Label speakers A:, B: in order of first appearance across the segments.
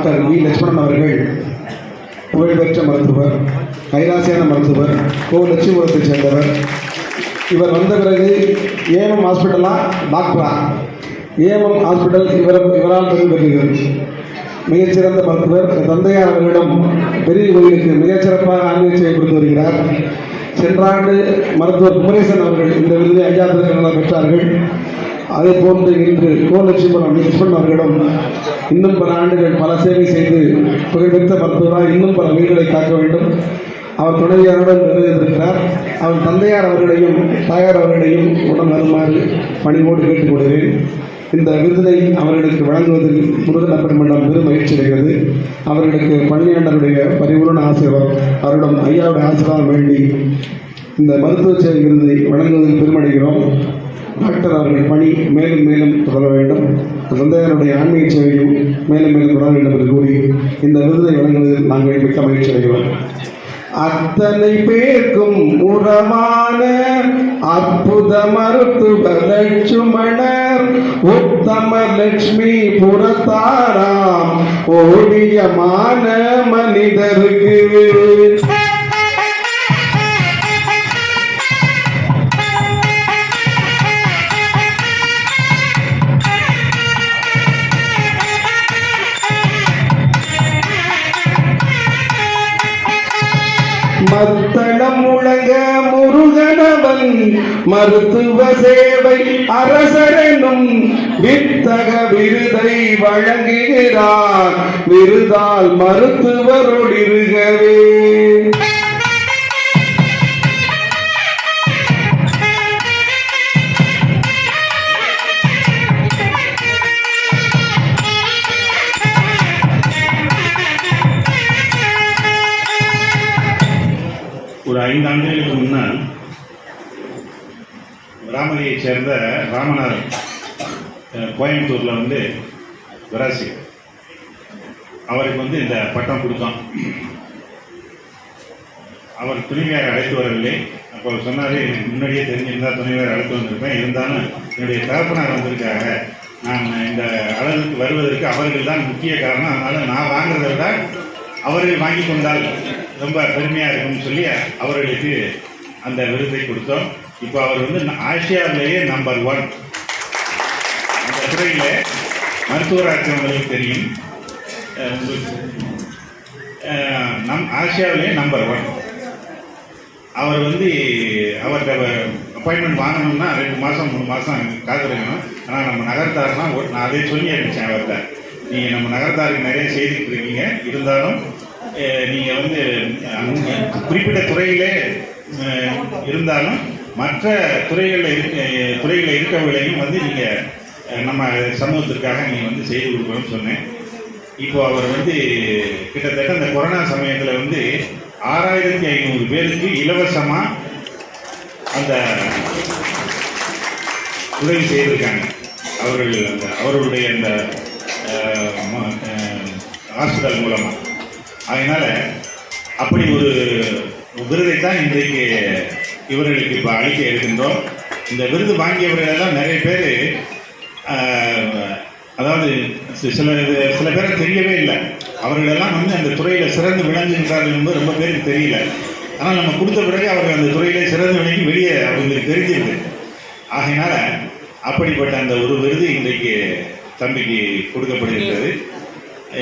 A: Doctor V. Lakshmanan அவர்கள் புகழ்பெற்ற மருத்துவர் கைலாசியான மருத்துவர் கோ லட்சுமிபுரத்தைச் சேர்ந்தவர். இவர் வந்த பிறகு ஏஎம் ஹாஸ்பிட்டலாக டாக்டரா ஏஎம் ஹாஸ்பிட்டல் இவர் இவரால் பெருமை பெறுகிறது மிகச்சிறந்த மருத்துவர் தந்தையார் அவர்களிடம் பெரிய கோயிலுக்கு மிகச்சிறப்பாக ஆன்மீக சேவை கொடுத்து வருகிறார். சென்ற ஆண்டு மருத்துவர் குமரேசன் அவர்கள் இந்த விருதை ஐயா பெற்றார்கள். அதே போன்று இன்று கோ லட்சுமணன் இன்னும் பல ஆண்டுகள் பல சேவை செய்து புகழ்பெற்ற மருத்துவராக இன்னும் பல உயிர்களை காக்க வேண்டும். அவர் துணைவியாருடன் நிறைவேற்றிருக்கிறார் அவர் தந்தையார் அவர்களையும் தாயார் அவர்களையும் உடன் வருமாறு பணிவோடு கேட்டுக்கொள்கிறேன். இந்த விருதினை அவர்களுக்கு வழங்குவதில் முருகன் பெருமண்டம் பெரும் மகிழ்ச்சி அடைகிறது. அவர்களுக்கு பழனியாண்டருடைய பரிபூர்ண ஆசீர்வாதம் அவரிடம் ஐயாவுடைய ஆசீர்வாதம் வேண்டி இந்த மருத்துவ சேவை விருதை வழங்குவதில் பெருமடைகிறோம். டாக்டர் அவர்கள் பணி மேலும் மேலும் தொடர வேண்டும். தந்தையாருடைய ஆன்மீக சேவையும் மேலும் மேலும் தொடர வேண்டும் என்று கூறி இந்த விருதை வழங்குவதில் நாங்கள் மிக்க மகிழ்ச்சி அடைகிறோம். அத்தனை பேர்க்கும் உரமான அற்புத மருத்துவ லட்சுமணர் உத்தம லட்சுமி புறத்தாராம் ஓடியமான மனிதருக்கு மத்தளம் முழங்க முருகனவன் மருத்துவ சேவை அரசரெனும் வித்தக விருதை வழங்குகிறார். விருதால் மருத்துவருடிருகவே.
B: ஐந்து ஆண்டுகளுக்கு முன்னால் ராமதியைச் சேர்ந்த ராமனார் கோயம்புத்தூரில் வந்து விராசி அவருக்கு வந்து இந்த பட்டம் கொடுத்தான். அவர் துணிவியாரை அழைத்து வரவில்லை. அப்போ சொன்னார் எனக்கு முன்னாடியே தெரிஞ்சிருந்தால் துணிவியாரை அழைத்து வந்திருப்பேன். இருந்தாலும் என்னுடைய தகப்பனார் வந்திருக்காங்க. நான் இந்த அளவுக்கு வருவதற்கு அவர்கள் தான் முக்கிய காரணம். அதனால் நான் வாங்குறதை விட அவர்கள் வாங்கி கொண்டால் ரொம்ப பெருமையாக இருக்கும்னு சொல்லி அவர்களுக்கு அந்த விருதை கொடுத்தோம். இப்போ அவர் வந்து ஆசியாவிலேயே நம்பர் ஒன் அந்த துறையில் மருத்துவராட்சி உங்களுக்கு தெரியும். நம் ஆசியாவிலேயே நம்பர் ஒன் அவர் வந்து அவர்கிட்ட அப்பாயின்மெண்ட் வாங்கணும்னா ரெண்டு மாதம் மூணு மாதம் காத்திருக்கணும். ஆனால் நம்ம நகரத்தாருனா நான் அதே சொல்லி அனுப்பிச்சேன் அவர்கிட்ட. நீங்கள் நம்ம நகரத்தாருக்கு நிறைய செய்துட்டு இருக்கீங்க இருந்தாலும் நீங்கள் வந்து குறிப்பிட்ட துறையிலே இருந்தாலும் மற்ற துறைகளில் இருக்க துறைகளில் இருக்கவர்களையும் வந்து நீங்கள் நம்ம சமூகத்திற்காக நீங்கள் வந்து செய்து கொடுக்கணும்னு சொன்னேன். இப்போ அவர் வந்து கிட்டத்தட்ட இந்த கொரோனா சமயத்தில் வந்து ஆறாயிரத்தி ஐநூறு பேருக்கு இலவசமாக அந்த உதவி செய்திருக்காங்க. அவர்கள் அந்த அவர்களுடைய அந்த ஹாஸ்பிட்டல் மூலமாக அதனால் அப்படி ஒரு விருதை தான் இன்றைக்கு இவர்களுக்கு இப்போ அளிக்க இருக்கின்றோம். இந்த விருது வாங்கியவர்களெல்லாம் நிறைய பேர் அதாவது சில சில பேர் தெரியவே இல்லை. அவர்களெல்லாம் வந்து அந்த துறையில் சிறந்து விளங்குகின்றார்கள் என்பது ரொம்ப பேருக்கு தெரியல. ஆனால் நம்ம கொடுத்த பிறகு அவர்கள் அந்த துறையிலே சிறந்து விளங்கி வெளியே அவங்களுக்கு தெரிஞ்சிருக்கு. ஆகையினால அப்படிப்பட்ட அந்த ஒரு விருது இன்றைக்கு தம்பிக்கு கொடுக்கப்படுகின்றது.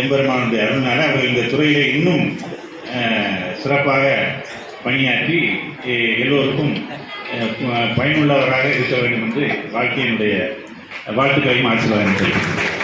B: எம்பெருமானுடைய அருள்னால அவர் இந்த துறையிலே இன்னும் சிறப்பாக பணியாற்றி எல்லோருக்கும் பயனுள்ளவராக இருக்க வேண்டும் என்று வாழ்க்கையினுடைய வாழ்த்துக்களையும் ஆசீர்வாதம் தெரிவிக்கிறேன்.